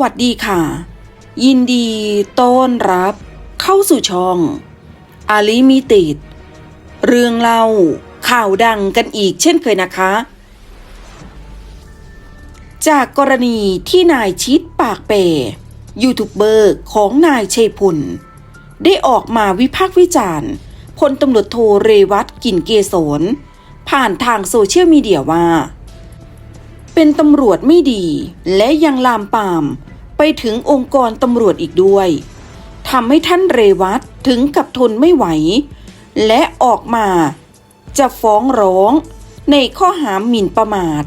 วัสดีค่ะ ยินดีต้อนรับ เข้าสู่ช่องอาลิมิติด เรื่องเล่าข่าวดังกันอีกเช่นเคยนะคะ จากกรณีที่นายชิดปากเปยูทูบเบอร์ของนายชัยพลได้ออกมาวิพากษ์วิจารณ์พลตำรวจโทเรวัตกิ่นเกษรผ่านทางโซเชียลมีเดียว่า เป็นตำรวจไม่ดี และยังลามปาม ไปถึงองค์กรตำรวจอีกด้วยทำให้ท่านเรวัตถึงกับทนไม่ไหว และออกมา จะฟ้องร้อง ในข้อหาหมิ่นประมาท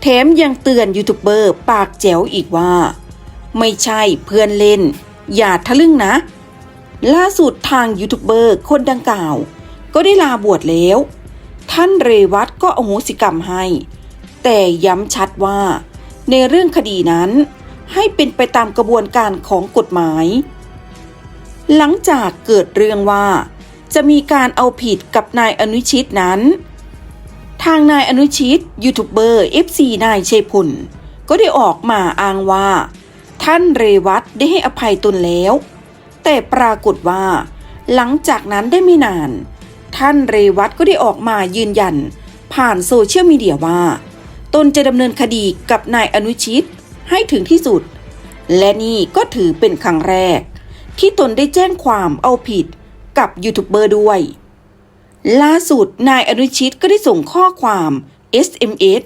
แถมยังเตือนยูทูบเบอร์ปากแจ๋วอีกว่า ไม่ใช่เพื่อนเล่น อย่าทะลึ่งนะ ล่าสุดทางยูทูบเบอร์คนดังกล่าว ก็ได้ลาบวชแล้ว ท่านเรวัตก็อโหสิกรรมให้ แต่ย้ำชัดว่า ในเรื่องคดีนั้น ให้เป็นไปตามกระบวนการของกฎหมาย หลังจากเกิดเรื่องว่า จะมีการเอาผิดกับนายอนุชิตนั้น ทางนายอนุชิตยูทูบเบอร์ FC นายชัยพลก็ได้ออกมาอ้างว่า ท่านเรวัตได้ให้อภัยตนแล้ว แต่ปรากฏว่า หลังจากนั้นได้ไม่นาน ท่านเรวัตก็ได้ออกมายืนยัน ผ่านโซเชียลมีเดียว่า ตนจะดำเนินคดีกับนายอนุชิตให้ถึงที่สุด และนี่ก็ถือเป็นครั้งแรก ที่ตนได้แจ้งความเอาผิดกับยูทูบเบอร์ด้วย ล่าสุดนายอนุชิตก็ได้ส่งข้อความ SMS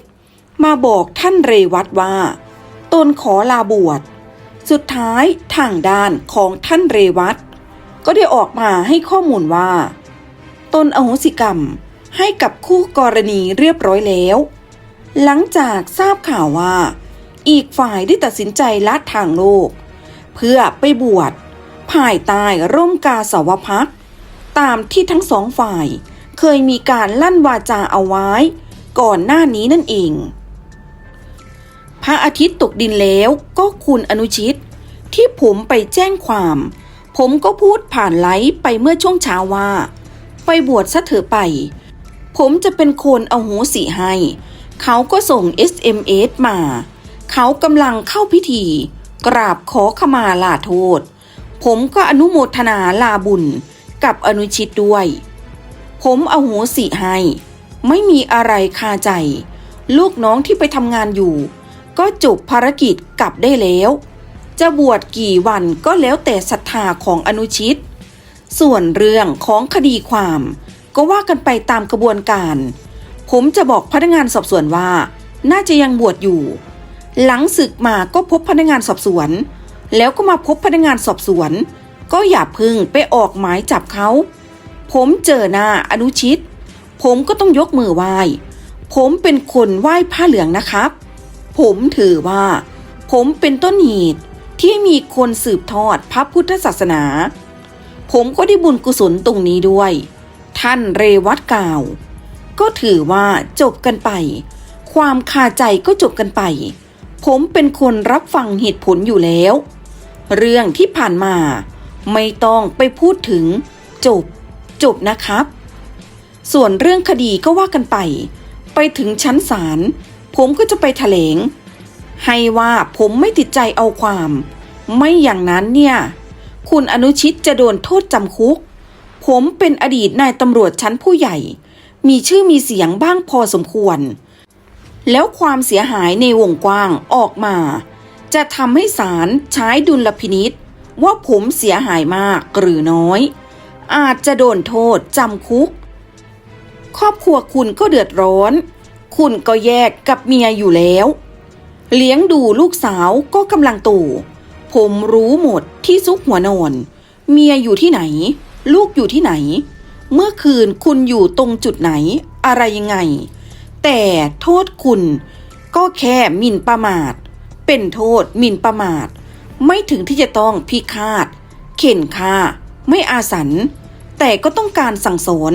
มาบอกท่านเรวัตว่า ตนขอลาบวช สุดท้ายทางด้านของท่านเรวัตก็ได้ออกมาให้ข้อมูลว่า ตนอโหสิกรรมให้กับคู่กรณีเรียบร้อยแล้ว หลังจากทราบข่าวว่า อีกฝ่ายได้ตัดสินใจละทางโลก เพื่อไปบวชภายใต้ร่มกาสาวพักตร์ตามที่ทั้งสองฝ่ายเคยมีการลั่นวาจาเอาไว้ ก่อนหน้านี้นั่นเอง พระอาทิตย์ตกดินแล้วก็คุณอนุชิต ที่ผมไปแจ้งความ ผมก็พูดผ่านไลฟ์ไปเมื่อช่วงเช้าว่า ไปบวชซะเถอะไป ผมจะเป็นคนเอาหูสีให้ เขาก็ส่ง SMS มา เขากำลังเข้าพิธี กราบขอขมาลาโทษ ผมก็อนุโมทนาลาบุญกับอนุชิตด้วย ผมเอาหูสีให้ ไม่มีอะไรคาใจ ลูกน้องที่ไปทำงานอยู่ ก็จบภารกิจกลับได้แล้ว จะบวชกี่วันก็แล้วแต่ศรัทธาของอนุชิต ส่วนเรื่องของคดีความ ก็ว่ากันไปตามกระบวนการ ผมจะบอกพนักงานสอบสวนว่า น่าจะยังบวชอยู่ หลังศึกมาก็พบพนักงานสอบสวน แล้วก็มาพบพนักงานสอบสวน ก็อย่าพึ่งไปออกหมายจับเขา ผมเจอหน้าอนุชิต ผมก็ต้องยกมือไหว้ ผมเป็นคนไหว้ผ้าเหลืองนะครับ ผมถือว่า ผมเป็นต้นเหตุที่มีคนสืบทอดพระพุทธศาสนา ผมก็ได้บุญกุศลตรงนี้ด้วย ท่านเรวัตกล่าว ก็ถือว่าจบกันไป ความคาใจก็จบกันไป ผมเป็นคนรับฟังเหตุผลอยู่แล้ว เรื่องที่ผ่านมา ไม่ต้องไปพูดถึง จบ จบนะครับ ส่วนเรื่องคดีก็ว่ากันไป ไปถึงชั้นศาลผมก็จะไปแถลง ให้ว่าผมไม่ติดใจเอาความ ไม่อย่างนั้นเนี่ย คุณอนุชิตจะโดนโทษจำคุก ผมเป็นอดีตนายตำรวจชั้นผู้ใหญ่ มีชื่อมีเสียงบ้างพอสมควร แล้วความเสียหายในวงกว้างออกมา จะทำให้ศาลใช้ดุลพินิษว่าผมเสียหายมากหรือน้อย อาจจะโดนโทษจำคุก ครอบครัวคุณก็เดือดร้อน คุณก็แยกกับเมียอยู่แล้ว เลี้ยงดูลูกสาวก็กำลังโตผมรู้หมดที่ซุกหัวนอน เมียอยู่ที่ไหน ลูกอยู่ที่ไหน เมื่อคืนคุณอยู่ตรงจุดไหน อะไรยังไง แต่โทษคุณก็แค่หมิ่นประมาท เป็นโทษหมิ่นประมาท ไม่ถึงที่จะต้องพิฆาต เข็นฆ่า ไม่อาสัน แต่ก็ต้องการสั่งสอน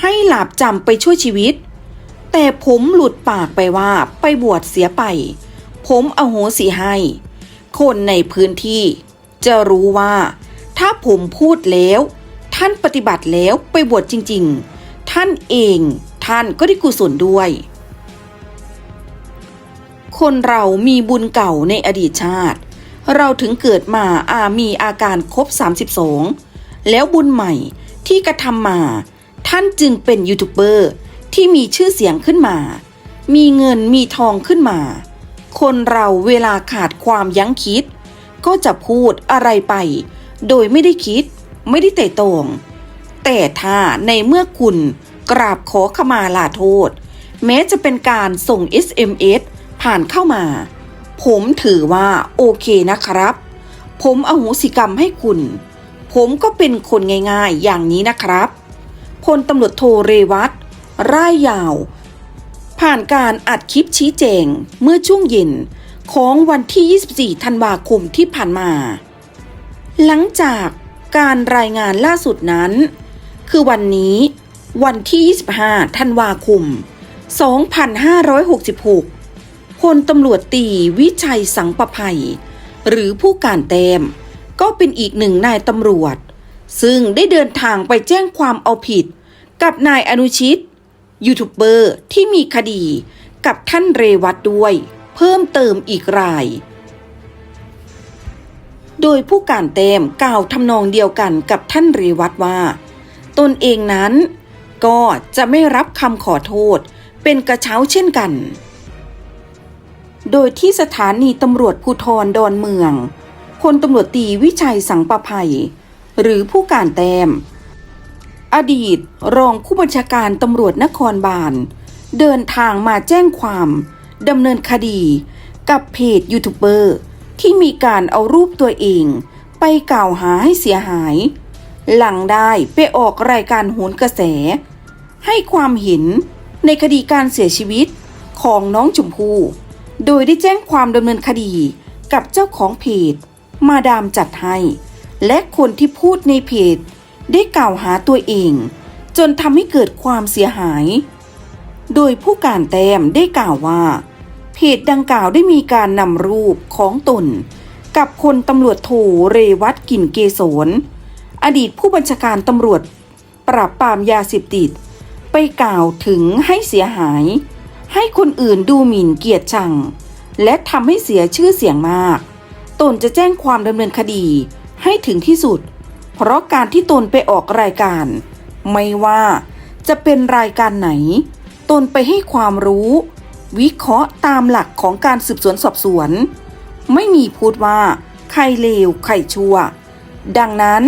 ให้หลาบจำไปช่วยชีวิต แต่ผมหลุดปากไปว่าไปบวชเสียไป ผมเอาโหสิให้ คนในพื้นที่ จะรู้ว่า ถ้าผมพูดแล้ว ท่านปฏิบัติแล้วไปบวชจริง ๆ ท่านเองท่านก็ได้กุศลด้วย คนเรามีบุญเก่าในอดีตชาติ เราถึงเกิดมาอามีอาการครบ 32 แล้วบุญใหม่ที่กระทำมา ท่านจึงเป็นยูทูบเบอร์ที่มีชื่อเสียงขึ้นมา มีเงินมีทองขึ้นมา คนเราเวลาขาดความยั้งคิด ก็จะพูดอะไรไป โดยไม่ได้คิด ไม่ได้เตะตรง แต่ถ้าในเมื่อคุณกราบขอขมาลาโทษ แม้จะเป็นการส่ง SMS ผ่านเข้ามา ผมถือว่าโอเคนะครับ ผมอโหสิกรรมให้คุณ ผมก็เป็นคนง่ายๆอย่างนี้นะครับพลตำรวจโทเรวัตร่ายยาว ผ่านการอัดคลิปชี้แจงเมื่อช่วงเย็นของวันที่ 24 ธันวาคมที่ผ่านมา หลังจาก การรายงานล่าสุดนั้น คือวันนี้วันที่ 25 ธันวาคม 2566พลตำรวจตีวิชัยสังประภัย หรือผู้การแต้มก็เป็นอีกหนึ่งนายตำรวจ ซึ่งได้เดินทางไปแจ้งความเอาผิด กับนายอนุชิต ยูทูบเบอร์ที่มีคดีกับท่านเรวัตด้วย เพิ่มเติมอีกราย โดยผู้การเต็มกล่าวทำนองเดียวกันกับท่านเรวัตว่า ตนเองนั้น ก็จะไม่รับคำขอโทษ เป็นกระเช้าเช่นกัน โดยที่สถานีตำรวจภูทรดอนเมืองพลตำรวจตีวิชัยสังประภัย หรือผู้การแต้มอดีตรองผู้บัญชาการตำรวจนครบาล เดินทางมาแจ้งความดำเนินคดีกับเพจยูทูบเบอร์ ที่มีการเอารูปตัวเอง ไปกล่าวหาให้เสียหาย หลังได้ไปออกรายการโหนกระแส ให้ความเห็นในคดีการเสียชีวิตของน้องชมพู่โดยได้แจ้งความดำเนินคดีกับเจ้าของเพจ มาดามจัดให้ และคนที่พูดในเพจ ได้กล่าวหาตัวเอง จนทำให้เกิดความเสียหาย โดยผู้การแต้มได้กล่าวว่า เพจดังกล่าวได้มีการนำรูปของตน กับพลตำรวจโทเรวัตกินเกษรอดีตผู้บัญชาการตำรวจ ปราบปรามยาเสพติด ไปกล่าวถึงให้เสียหาย ให้คนอื่นดูหมิ่นเกียรติชัง และทำให้เสียชื่อเสียงมาก ตนจะแจ้งความดำเนินคดีให้ถึงที่สุด เพราะการที่ตนไปออกรายการ ไม่ว่าจะเป็นรายการไหน ตนไปให้ความรู้ วิเคราะห์ตามหลักของการสืบสวนสอบสวน ไม่มีพูดว่า ใครเลวใครชั่ว ดังนั้น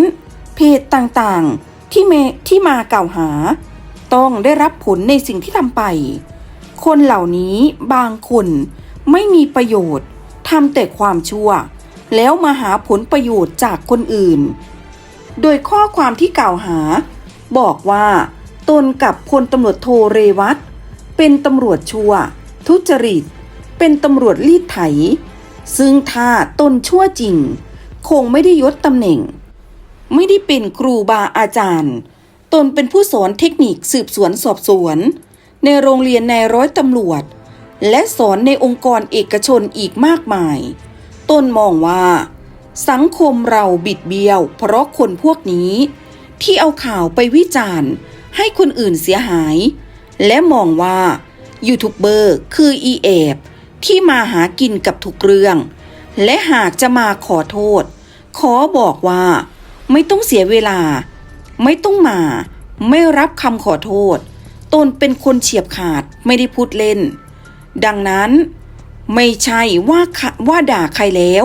เพจต่างๆที่เมที่มากล่าวหา ต้องได้รับผลในสิ่งที่ทำไป คนเหล่านี้บางคนไม่มีประโยชน์ทำแต่ความชั่ว แล้วมาหาผลประโยชน์จากคนอื่น โดยข้อความที่กล่าวหา บอกว่า ตนกับพลตำรวจโทเรวัตเป็นตำรวจชั่ว ทุจริต เป็นตำรวจรีดไถ ซึ่งถ้าตนชั่วจริง คงไม่ได้ยศตำแหน่ง ไม่ได้เป็นครูบาอาจารย์ ตนเป็นผู้สอนเทคนิคสืบสวนสอบสวน ในโรงเรียนในร้อยตำรวจ และสอนในองค์กรเอกชนอีกมากมาย ตนมองว่า สังคมเราบิดเบี้ยว เพราะคนพวกนี้ ที่เอาข่าวไปวิจารณ์ ให้คนอื่นเสียหาย และมองว่า ยูทูบเบอร์คืออีแอบที่มาหากินกับทุกเรื่อง และหากจะมาขอโทษ ขอบอกว่า ไม่ต้องเสียเวลา ไม่ต้องมา ไม่รับคำขอโทษ ตนเป็นคนเฉียบขาดไม่ได้พูดเล่น ดังนั้นไม่ใช่ว่าว่าด่าใครแล้ว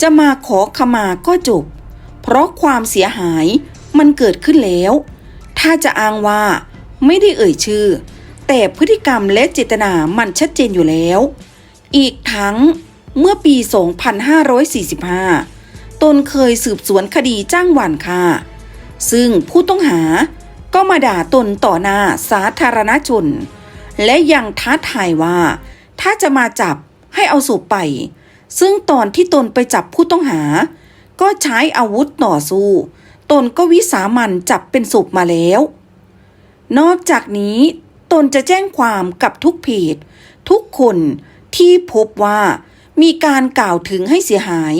จะมาขอขมาก็จบ เพราะความเสียหายมันเกิดขึ้นแล้ว ถ้าจะอ้างว่าไม่ได้เอ่ยชื่อ แต่พฤติกรรมและเจตนามันชัดเจนอยู่แล้ว อีกทั้งเมื่อปี 2545 ตนเคยสืบสวนคดีจ้างหวานค่าซึ่งผู้ต้องหาก็มาด่าตนต่อหน้าสาธารณชน และยังท้าทายว่า ถ้าจะมาจับให้เอาศพไป ซึ่งตอนที่ตนไปจับผู้ต้องหา ก็ใช้อาวุธต่อสู้ ตนก็วิสามันจับเป็นศพมาแล้ว นอกจากนี้ ตนจะแจ้งความกับทุกเพจทุกคนที่พบว่ามีการกล่าวถึงให้เสียหาย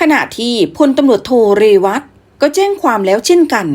ขณะที่พลตำรวจโทเรวัตก็แจ้งความแล้วเช่นกัน